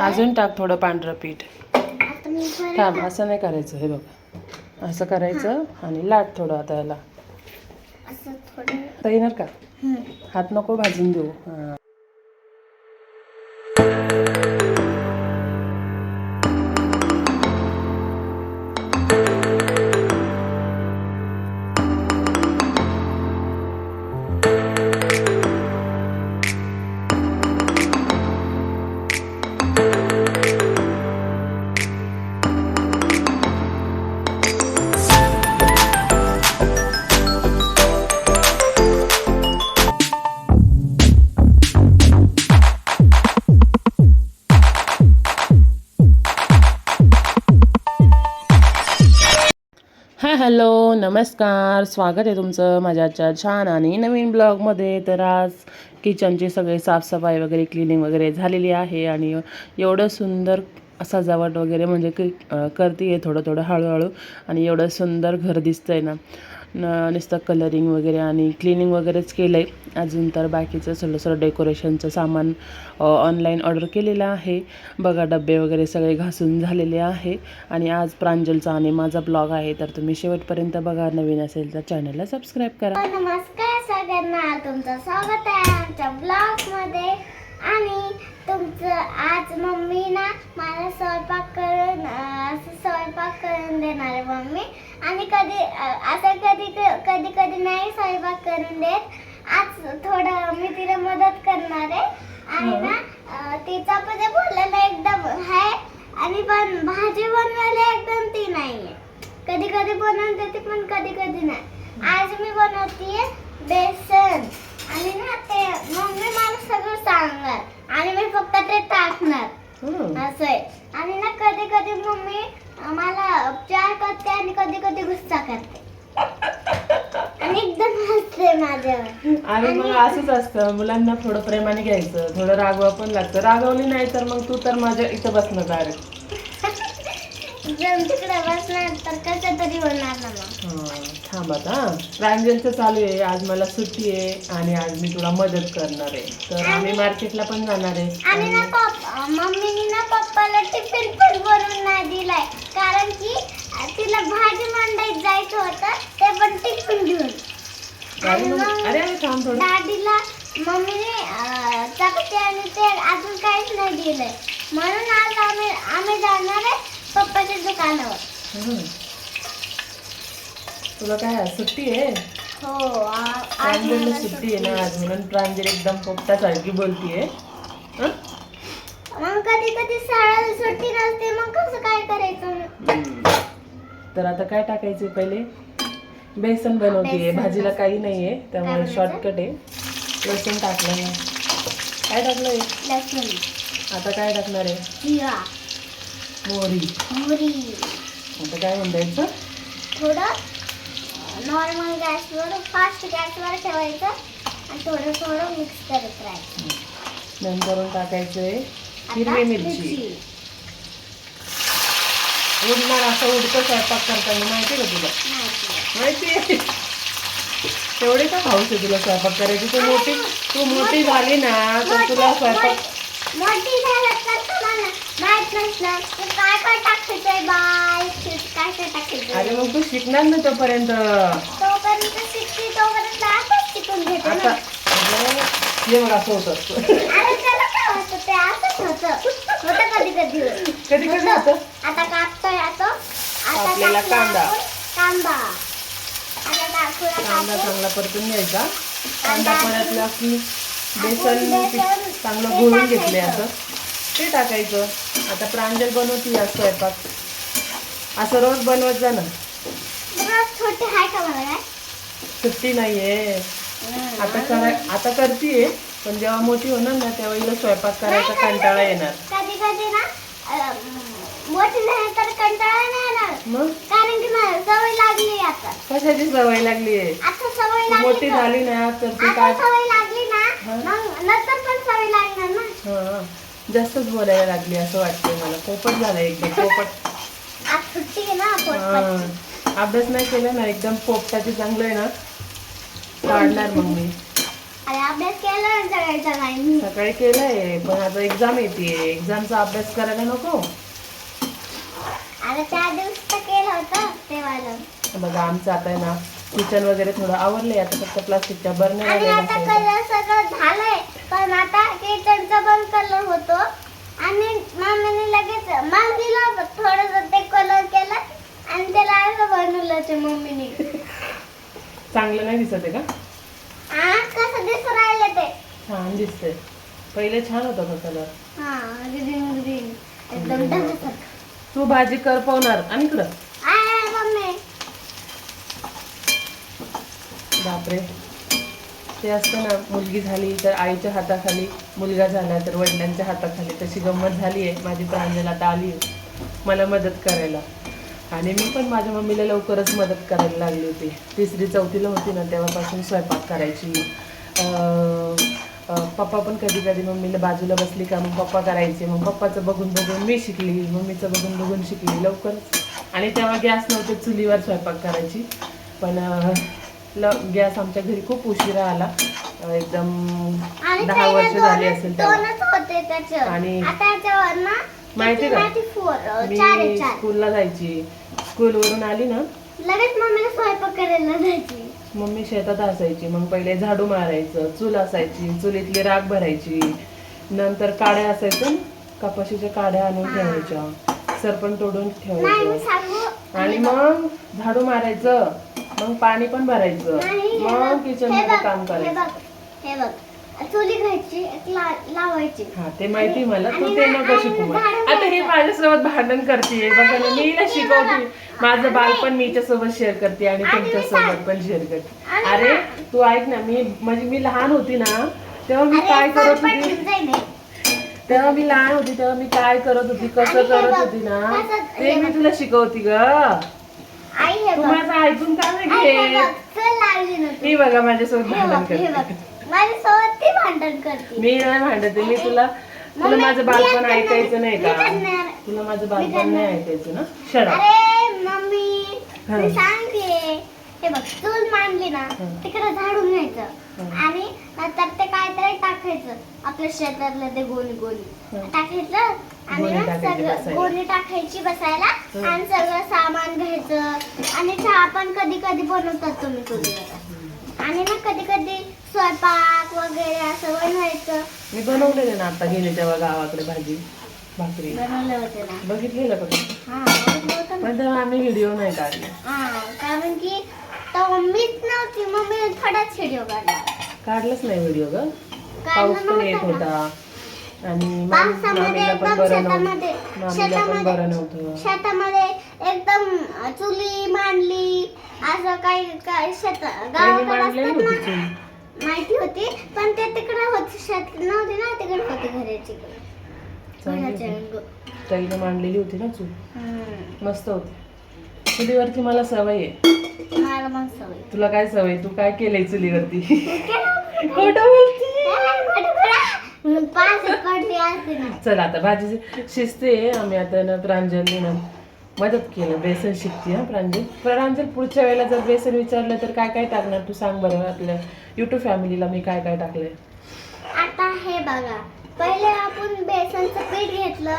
अजून टाक थोडं पांढरं पीठ. थांब असं नाही करायचं हे बघ. असं करायचं आणि लाट थोडं आता याला. येणार का. हात नको भाजून देऊ. हां हाय हॅलो नमस्कार. स्वागत आहे तुमचं माझ्याच्या छान आणि नवीन ब्लॉगमध्ये. तर आज किचनची सगळी साफसफाई वगैरे क्लिनिंग वगैरे झालेली आहे आणि एवढं सुंदर सजावट वगैरे म्हणजे की करते आहे थोडं थोडं हळूहळू आणि एवढं सुंदर घर दिसतं आहे ना. न नुसतं कलरिंग वगैरे आणि क्लिनिंग वगैरेच केलं आहे अजून तर बाकीचं सगळं सगळं डेकोरेशनचं सामान ऑनलाईन ऑर्डर केलेलं आहे. बघा डबे वगैरे सगळे घासून झालेले आहे. आणि आज प्रांजलचा आणि माझा ब्लॉग आहे. तर तुम्ही शेवटपर्यंत बघा. नवीन असेल तर चॅनलला सबस्क्राईब करा. हो, नमस्कार. सगळ्यांना तुमचं स्वागत आहे आमच्या ब्लॉगमध्ये आणि तुमचं आज मम्मी ना मला स्वयंपाक करून असं स्वयंपाक करून देणार आहे मम्मी. आणि कधी असं कधी कधी कधी नाही स्वयंपाक करून देत. आज थोडं मी तिला मदत करणार आहे. आणि ना अं, तिचा पण ते बोललेलं एकदम आहे आणि पण भाजी बनवायला एकदम ती नाहीये. कधी कधी बनवून देते पण कधी कधी नाही. आज मी बनवतीये. बेसन. आणि ना ते मम्मी मला सगळं सांगणार. आणि मी फक्त ते टाकणार. असं आहे. आणि ना कधी कधी मम्मी मला चार करते आणि कधी कधी गुस्सा करते. आणि एकदम हसते माझ्यावर. आणि मग असंच असतं मुलांना थोडं प्रेमाने घ्यायचं थोडं रागवा पण लागतं. रागवली नाही तर मग तू तर माझ्या इथं बसणं डायरेक्ट जर तिकडे बसणार तर कसं तरी होणार ना मग. थांब आता प्रांजलचं चालू आहे. आज मला सुट्टी आहे आणि आज मी तुला मदत करणार आहे. तर आम्ही मार्केटला पण जाणार आहे. आणि ना पप्पा मम्मीने ना पप्पाला टिफिन पण बनवून नाही दिलाय. कारण की अं, तिला भाजी मंडईत जायचं होतं ते पण टिफिन घेऊन. अरे आणि मग- मग अरे अरे थांब थोडं. दादीला मम्मीने अं, चपाती आणि ते अजून काहीच नाही दिलंय. म्हणून आज आम्ही आम्ही जाणार आहे पप्पाच्या दुकानावर. हं. तुला काय सुट्टी आहे? हो प्रांजलला सुट्टी आहे ना आज म्हणून प्रांजल एकदम पोपटासारखी बोलतीये हं? मग कधी कधी शाळेला सुट्टी नसते मग कसं काय करायचं तर आता काय टाकायचे पहिले? बेसन बनवतीये. भाजीला काही नाहीये त्यामुळे? शॉर्टकट आहे. लसूण टाकलं ना काय टाकलंय? आता काय टाकणार आहे? मोहरी. मोहरी. आता काय म्हणतायचं थोडं नॉर्मल गॅसवर फास्ट गॅसवर ठेवायचं आणि थोडं थोडं मिक्स करत राहायचं. नंतर टाकायचंय आता हिरवी मिरची. उडणार असं उडतं स्वयंपाक करताना माहिती का तुला? माहिती आहे. तेवढे का हाऊस आहे तुला स्वयंपाक करायची? तू मोठी तू मोठी झाली ना तर तुला स्वयंपाक मोठी झालं तर तुम्हाला माहीत नसलं की काय काय टाकायचंय बाय काय काय टाकायचं अरे मग तू शिकणार ना तोपर्यंत. तोपर्यंत शिकते तोपर्यंत आताच शिकून घेते आता ना. अगं, हे बघ असं होत. असतं अरे त्याला काय होतं ते असंच होतं. होतं कधी कधी. कधी कधी होतं? आता कापतोय आता. आता आपल्याला टाकला कांदा. आपण कांदा. आता टाकूया कांदा कापून. चांगला परतून घ्यायचा. कांदा परतला की बेसन पीठ चांगलं घोळून घेतले. असं ते टाकायचं. आता प्रांजल बनवती आज स्वयंपाक. असं रोज बनवत जा ना. रोज छोटे हाय का मला सुट्टी नाहीये. आता करा आता करतीये पण जेव्हा मोठी होणार ना तेव्हा हिला स्वयंपाक करायचा नाही, कंटाळा येणार. कधी कधी ना मोठी नाही तर कंटाळा नाही येणार. मग? कारण की मला सवय लागली आता. कशाची सवय लागली आहे आता सवय मोठी. झाली ना तर तू काय? सवय लागली ना. मग नंतर पण सवय लागणार ना. जास्तच बोलायला लागली असं वाटतंय मला. पोपट झालं एकदम पोपट. हा. अभ्यास नाही केला ना एकदम पोपटाचे चांगलं आहे ना. काढणार मग मी. अभ्यास केला सकाळी केलंय पण आता एक्झाम येते एक्झामचा अभ्यास करायला नको. अरे चार दिवस तर केलं होतं बघा आमचं आता आहे ना किचन वगैरे थोडं आवरलंय आता फक्त प्लास्टिकच्या आणि वगैरे आता. कलर सगळं झालंय पण आता किचनचा पण कलर होतो. आणि मम्मीने लगेच मग दिलं थोडस ते कलर केलं आणि त्याला असं बनवलं ते मम्मीने. चांगलं नाही दिसत आहे का? आ कसं दिसून राहिलं ते. छान दिसतंय. पहिले छान होता कलर हा ग्रीन ग्रीन एकदम ढगासारखं तू भाजी कर पावणार आणि इकडं आय मम्मी बापरे. ते असतं ना मुलगी झाली तर आईच्या हाताखाली मुलगा झाला तर वडिलांच्या हाताखाली. तशी गंमत झाली आहे. माझी प्रांजल आता आली आहे. मला मदत करायला. आणि मी पण माझ्या मम्मीला लवकरच मदत करायला लागली होती. तिसरी चौथीला होती ना तेव्हापासून स्वयंपाक करायची. पप्पा पण कधी कधी मम्मीला बाजूला बसली का मग पप्पा करायचे. मग पप्पाचं बघून बघून मी शिकली मम्मीचं बघून बघून शिकली लवकरच. आणि तेव्हा गॅस नव्हते चुलीवर स्वयंपाक करायची. पण ल गॅस आमच्या घरी खूप उशिरा आला. एकदम दहा वर्ष झाली असेल आणि- आता याच्यावर ना माहिती? का? मी स्कूलला जायची. स्कूलवरून आली ना लगेच मम्मीला स्वयंपाक करायला जायची. मम्मी शेतात असायची. मग पहिले झाडू मारायचं चूल असायची चुलीतली राख भरायची. नंतर काड्या असायच्या ना, कपाशीच्या काड्या आणून. ठेवायच्या. सरपण तोडून ठेवायचं. आणि मग झाडू मारायचं. मग पाणी पण भरायचं. मग किचनमध्ये काम करायचं बघ हे बघ. चुली घ्यायची एक ला- लावायची. हा ते माहिती मला तू ते ना- नको शिकू आता हे. माझ्यासोबत भांडण करते बघा ना मी आणि शिकवते. माझं बालपण मी सोबत शेअर करते आणि तुमच्यासोबत पण शेअर करते. अरे ना- तू ऐक ना मी म्हणजे मी लहान होती ना तेव्हा मी काय करत होती. तेव्हा मी लहान होती तेव्हा मी काय करत होती कसं करत होती ना ते मी. तुला शिकवती ग. आई हे तू बघ. माझं ऐकून का नाही मी बघा माझ्यासोबत भांडण करते. माझ्यासोबत ती भांडण करते. मी नाही भांडते मी तुला तुला माझं बालपण ऐकायचं नाही का. तुला माझं बालपण. नाही ऐकायचं ना? शरा अरे मम्मी. मी सांगते. हे बघ चूल मांडली ना. तिकडे झाडून घ्यायचं. आणि नंतर ते काहीतरी टाकायचं आपल्या शेतातलं ते गोणी गोणी. टाकायचं आणि गोणी ना टाकायची सगळं बसायला. गोणी टाकायची बसायला हा. आणि सगळं सामान घ्यायचं आणि चहा पण कधी कधी बनवतात तुम्ही चुलीवर आणि ना कधी कधी स्वयंपाक वगैरे असं बनवायचं मी बनवलेलं ना आता गेले तेव्हा गावाकडे भाजी भाकरी बनवलं होतं ना बघितलेलं का तू? हा बनवलं होतं ना. पण तेव्हा आम्ही व्हिडिओ नाही काढले हा कारण की तेव्हा मीच नव्हती मम्मी थोडाच व्हिडिओ काढला. काढलंच नाही व्हिडिओ ग. पाऊस पण येत. होता. आणि पावसामध्ये एकदम शेतामध्ये शेतामध्ये एकदम चुली मांडली. असं काही काही शेत गावाकडे असतात ना माहिती होती पण ते तिकडे होती शेत. नव्हती ना तिकडे होती घराची. घराच्या मांडलेली होती ना चूल. मस्त होती. चुलीवरची मला सवय आहे. मला मग सवय तुला काय सवय? तू काय केलंय चुलीवरती? खोटं बोलती. ए, कुठं कुठं? पाच पडली असते ना. चल आता भाजी शिजते. आम्ही आता ना प्रांजली ना मदत केलं. बेसन शिकते हा प्रांजल. प्रांजल पुढच्या वेळेला जर बेसन विचारलं तर काय काय टाकणार तू सांग बरं आपल्या युट्यूब फॅमिलीला मी काय काय टाकलंय. आता हे बघा. पहिले आपण बेसनचं पीठ घेतलं.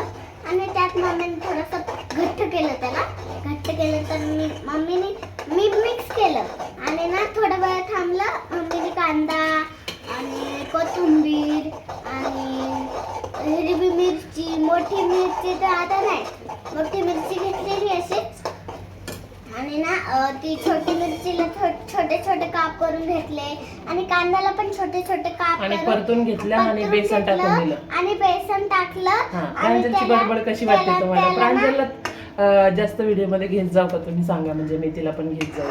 आणि त्यात मम्मीने थोडंसं घट्ट केलं त्याला. घट्ट केलं तर मी मम्मीने मी मिक्स केलं. आणि ना थोडा वेळ थांबलं मम्मीने कांदा आणि कोथिंबीर आणि हिरवी मिरची मोठी मिरची तर आता नाही. मोठी मिरची घेतलेली अशीच आणि ना ती छोटी मिरचीला छोटे छोटे काप करून घेतले. आणि कांद्याला पण छोटे छोटे काप आणि परतून घेतलं आणि बेसन टाकून दिलं. आणि बेसन टाकलं. आणि प्रांजलची बडबड कशी वाटते तुम्हाला? प्रांजलला जास्त व्हिडिओमध्ये घेत जाऊ का तुम्ही? सांगा म्हणजे मी तिला पण घेत जाऊ.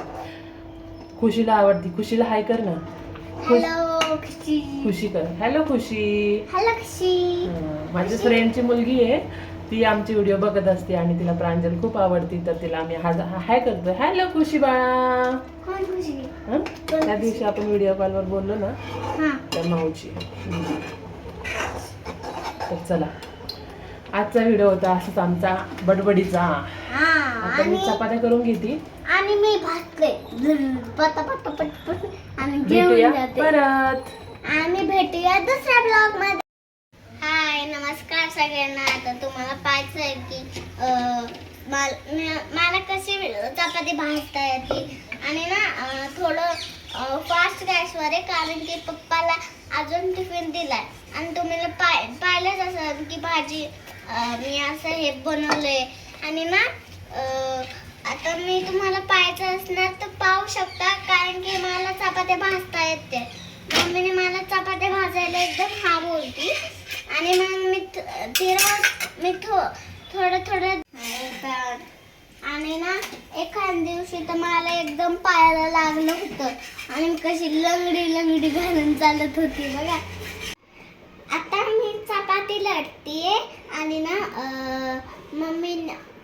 खुशीला आवडती. खुशीला हाय कर ना. खुश हॅलो खुशी. खुशी कर. हॅलो खुशी. हॅलो खुशी. माझ्या फ्रेंडची मुलगी आहे. ती आमची व्हिडिओ बघत असते आणि तिला प्रांजल खूप आवडती तर तिला आम्ही हा हाय करतो हॅलो खुशी बाळा हं? त्या दिवशी आपण व्हिडिओ कॉलवर बोललो ना हा. त्या माऊची. तर चला. आजचा व्हिडिओ होता असंच आमचा बडबडीचा. हा आता मी आणि चपात्या करून घेते. आणि मी जाते. परत. आणि भेटूया दुसऱ्या ब्लॉग सगळ्यांना आता तुम्हाला पाहायचं आहे की मला मला कशी चपाती भाजता येते. आणि ना थोडं फास्ट गॅसवर आहे कारण की पप्पाला अजून टिफिन दिलाय. आणि तुम्ही पाय पाहिलंच असं की भाजी मी असं हे बनवलंय. आणि ना आता मी तुम्हाला पाहायचं असणार तर पाहू शकता कारण की मला चपात्या भाजता येते. मम्मीने मला चपात्या भाजायला एकदम हा बोलती. आणि मग तेरा मी थो थोडं थोडं. आणि ना एखाद दिवशी तर मला एकदम पायाला लागलं होतं. आणि मी कशी लंगडी लंगडी घालून चालत होती बघा. आता मी चपाती लढतीये आणि ना मम्मी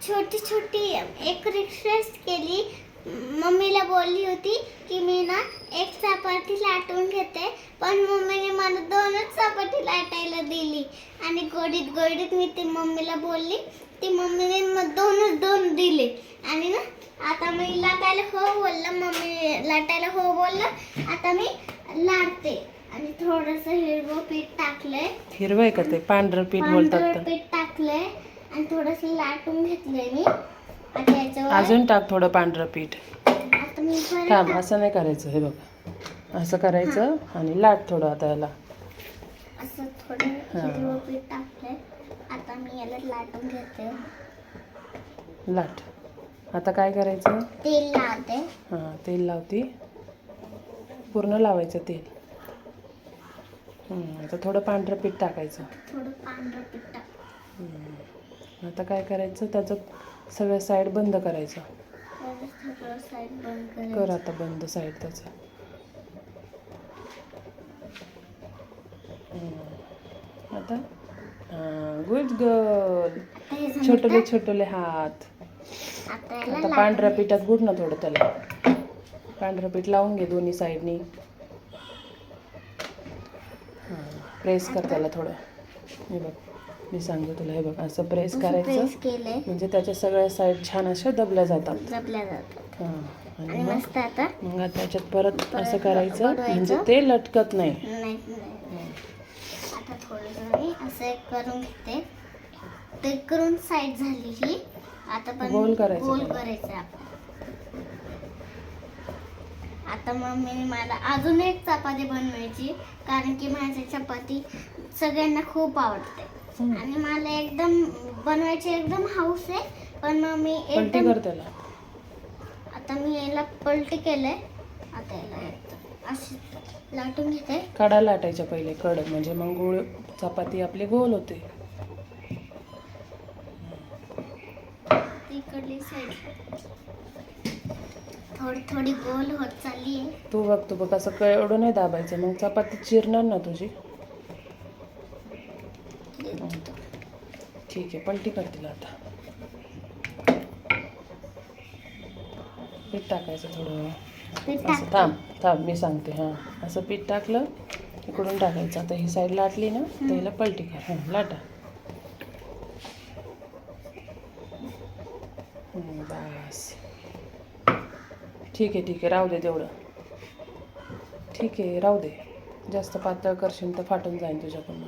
छोटी छोटी एक रिक्वेस्ट केली. मम्मीला बोलली होती की मी ना एक चपाती लाटून घेते. पण मम्मीने मला दोनच चपाती आणि गोडीत गोडीत मी ती मम्मीला बोलली. ती मम्मीने मग दोनच दोन दिले. आणि ना आता मी लाटायला हो बोललं मम्मी लाटायला हो बोललं. आता मी लाटते. आणि थोडस हिरवं पीठ टाकलंय. हिरवं आहे का ते? पांढरं पीठ बोलतात पांढरं तर पीठ टाकलंय. आणि थोडस लाटून घेतलंय मी. याच्यावर अजून टाक थोडं पांढरं पीठ. आता मी परत थांब टाक- असं नाही करायचं हे बघ. असं करायचं आणि लाट थोडं आता याला. असं थोडं. हिरवं पीठ टाकलंय. आता मी याला लाटून घेते. लाट. आता काय करायचं? तेल लावते. हां तेल लावती. पूर्ण लावायचं तेल. हं, आता थोडं पांढरं पीठ टाकायचं. थोडं पांढरं पीठ टाक. हं. आता काय करायचं? त्याचं सगळं साईड बंद करायचं. सगळं साईड बंद कर करायचं आता बंद साईड त्याचं. आता गुड गर्ल छोटले? छोटले हात. आता पांढऱ्या पिठात गुड ना थोडं त्याला. पांढरं पीठ लावून घे दोन्ही साईडनी. प्रेस कर त्याला थोडं. हे बघ मी सांगते तुला हे बघ असं प्रेस करायचं म्हणजे त्याच्या सगळ्या साईड छान अशा दबल्या जातात. हां आणि मग त्याच्यात परत असं करायचं. म्हणजे ते लटकत नाही. आता थोडं मी असं एक करून घेते. ते करून साईड झाली ही आता पण गोल करायचं गोल त्याला. करायचं आपण. आता मम्मीने मला अजून एक चपाती बनवायची कारण की माझी चपाती सगळ्यांना खूप आवडते. हम्म. आणि मला एकदम बनवायची एकदम हाऊस आहे पण मग मी पलटी एकदम कर त्याला आता मी याला पलटी केलंय. आता याला एकदम अशी लाटून घेते. कडा लाटायच्या पहिले कड म्हणजे मग गोळ चपाती आपली गोल होते. इकडली साईड थोडी थोडी गोल होत चालली आहे. तू बघ तू बघ. असं एवढं नाही दाबायचं. मग चपाती चिरणार ना तुझी? ठीक आहे पलटी कर तिला आता. पीठ टाकायचं थोडं. पीठ असं. थांब थांब मी सांगते हां. असं पीठ टाकलं इकडून टाकायचं. आता ही साईड लाटली ना तर हिला पलटी कर. हां लाटा. बस. ठीक आहे ठीक आहे राहू दे तेवढं. ठीक आहे राहू दे. जास्त पातळ करशील तर फाटून जाईल तुझ्याकडून.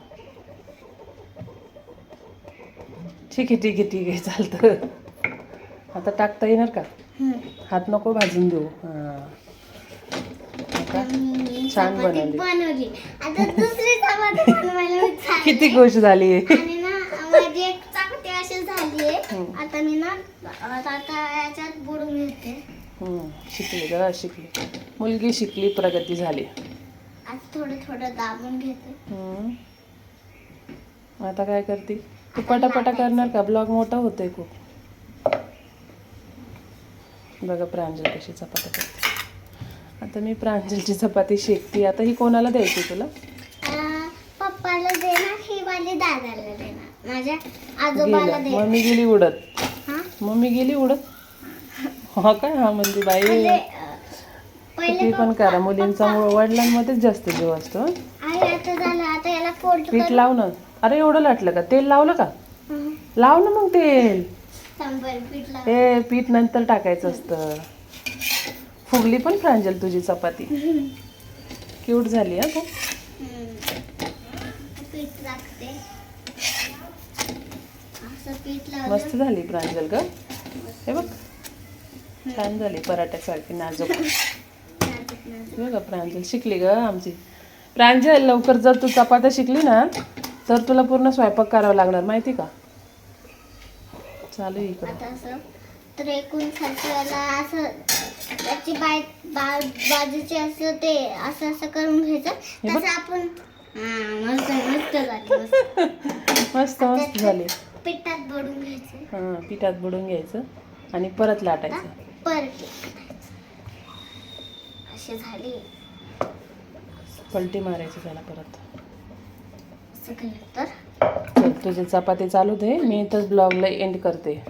ठीक आहे ठीक आहे ठीक आहे चालतं. आता टाकता येणार का. हात नको भाजून देऊ. हां. आता छान बनवली. आता दुसरी चपाती बनवायला. किती खुश झाली. आणि ना माझी एक चपाती अशी झाली आहे. आता मी ना आता आता याच्यात बुडून घेते शिकली जरा शिकली. मुलगी शिकली प्रगती झाली. आज थोडं थोडं दाबून घेते. हम्म. आता काय करते? तू पटापटा करणार का? ब्लॉग मोठा होतोय खूप. बघा प्रांजल कशी चपाती करते. आता मी प्रांजलची चपाती शेकते. आता ही कोणाला द्यायची तुला? पप्पाला देणार ही वाली दादाला देणार. माझ्या आजोबाला देणार. मम्मी गेली उडत. हा? मम्मी गेली उडत? हा काय हा म्हणजे बाई? म्हणजे अं, पहिले किती पण करा. मुलींचा मुळ वडिलांमध्येच जास्त जीव असतो हं. आई आता झालं. आता याला फोल्ड पीठ कर लाव ना अरे एवढं लाटलं का? तेल लावलं का? हं. लाव ना मग तेल. हे पीठ नंतर टाकायचं असतं. फुगली पण प्रांजल तुझी चपाती. क्यूट झाली हा पीठ मस्त झाली प्रांजल ग. हे बघ. छान झाली पराठ्यासारखी नाजूक. हे बघ प्रांजल शिकली ग आमची. प्रांजल लवकर जर तू चपात्या शिकली ना तर तुला पूर्ण स्वयंपाक करावा लागणार माहिती का? चालू आहे इकडं. आता असं तर एकूण सारख्याला असं त्याची बाय बा बाजूचे असं ते असं असं करून घ्यायचं. हे बघ. तसं आपण हा, मस्त मस्त झाली मस्त. मस्त मस्त झाली. पिठात बुडून घ्यायचं. हां पिठात बुडून घ्यायचं आणि परत लाटायचं. परत असे झाले. पलटी मारायची त्याला परत. असं केलं तर? तुझे चपाती चालू दे. मी इथंच ब्लॉगला एंड करते.